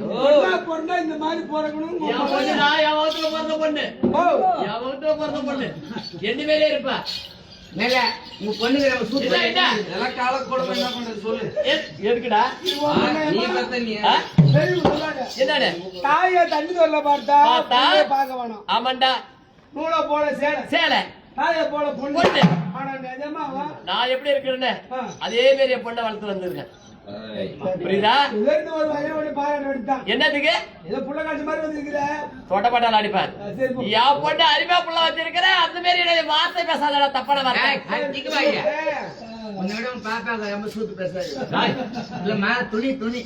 பொண்ணா பொண்ணா இந்த மாதிரி பிறக்கணும் வகுத்துல பிறந்த பொண்ணு. வகுத்துல பிறந்த பொண்ணு. ரெண்டு பேரே இருப்பா. மேல உங்க பொண்ணுங்க நம்ம என்ன? இதெல்லாம் கால கூடமா என்ன பண்றது சொல்லு. எதுக்குடா? நீ சொல்லாத என்னடா தாய தண்ணி சொல்ல பார்த்தா? பொண்ணைய பார்க்க வேணாம். ஆமாண்டா. நூலை போல சேலை. சேலை. தாய போல பொண்ணு. ஆனா நிஜமாவா? நான் எப்படி இருக்கிறேன்னு. அதே மாதிரி பொண்ணை வளர்த்து வந்திருக்கேன். புரியுதா? என்னதுக்கு? தொட்டப்பட்டால் அடிப்பார். என் பொண்ணு அருமையா புள்ள வச்சிருக்கிற அந்த மாதிரி என்னுடைய வார்த்தை பேசாதடா தப்பான வார்த்தை துணி துணி.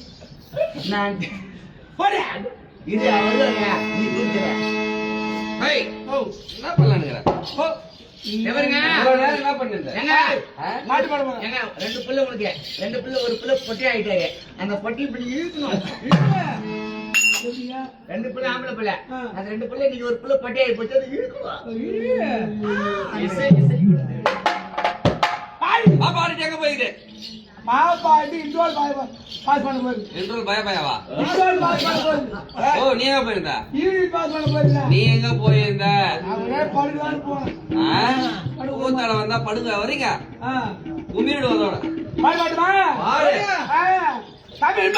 நான். இது அவ்வளவு நீ என்ன பண்ணலாம்ங்கற மாட்டு போறேன். ஏங்க ரெண்டு பிள்ளை உனக்கு ரெண்டு பிள்ளை ஒரு பிள்ளை பொட்டி ஆயிட்டாங்க. அந்த பொட்டி இப்படி இழுக்கணும்? ரெண்டு பிள்ளை ஆம்பளை பிள்ளை. அந்த ரெண்டு பிள்ளை நீங்க ஒரு பிள்ளை பொட்டி ஆகி போச்சு. அது இழுக்கணும் பாப்பாண்டி இண்டோர் பாய் பாஸ் பண்ண போகுது? என்றால் பய பயவா பண்ண ஓ நீ எங்க போயிருந்த? பாஸ் பண்ண போகுது நீ எங்க போயிருந்த? போனேன். வந்தா படுங்க வரீங்க. கும்பிடு வந்தோட பாய் பாட்டுமா. தமிழ்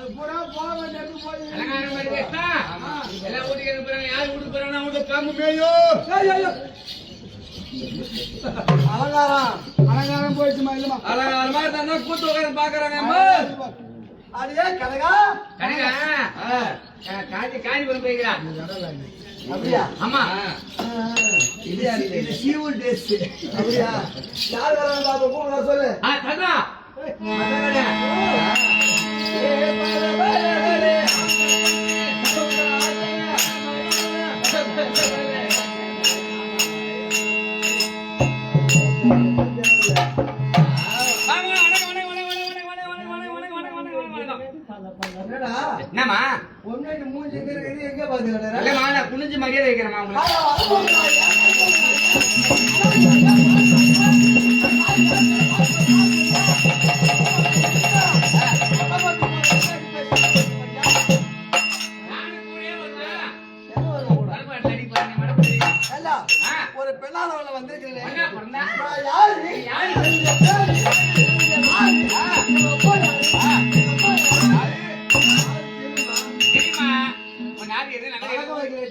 அது பூரா போக வேண்டியது போய் அலங்காரம் எல்லாம் வீட்டுக்கு எனக்கு போறாங்க யார் வீட்டுக்கு போறாங்க அவங்க காம்பு மேயோ. அலங்காரம் அலங்காரம் போயிடுச்சுமா இல்லமா அலங்காரமா இருந்தா கூத்து உட்காந்து பாக்குறாங்க அடியே கனகா கனகா காஞ்சி காஞ்சிபுரம் போய்க்கிறான் அப்படியா ஆமா இது சீவுல் டேஸ்ட் அப்படியா யார் வராங்க பாப்பா கூப்பிட சொல்லு ஆ என்னமா ஒன்னு மூஞ்சி எங்க பாத்துக்கிட்டு இல்லம்மா நான் குனிஞ்சு மரியாதை வைக்கிறேம்மா ஒரு பெண்ணால வந்திருக்கிறேன் யாரு யாரு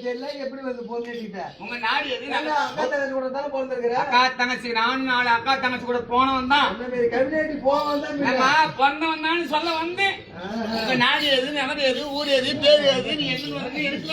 எது? எப்படி வந்து பொண்ணு உங்க நாடு எது? அக்கா தங்கச்சி கூட தானே பிறந்திருக்கிறேன் அக்கா தங்கச்சி நானும் நாலு அக்கா தங்கச்சி கூட போனவன் தான். கம்யூனிட்டி போவோம் தான் நம்ம பிறந்தவன் தான் சொல்ல வந்தேன். உங்க நாடு எது நமது எது ஊர் எது பேர் எது நீ எங்க வந்து எனக்கு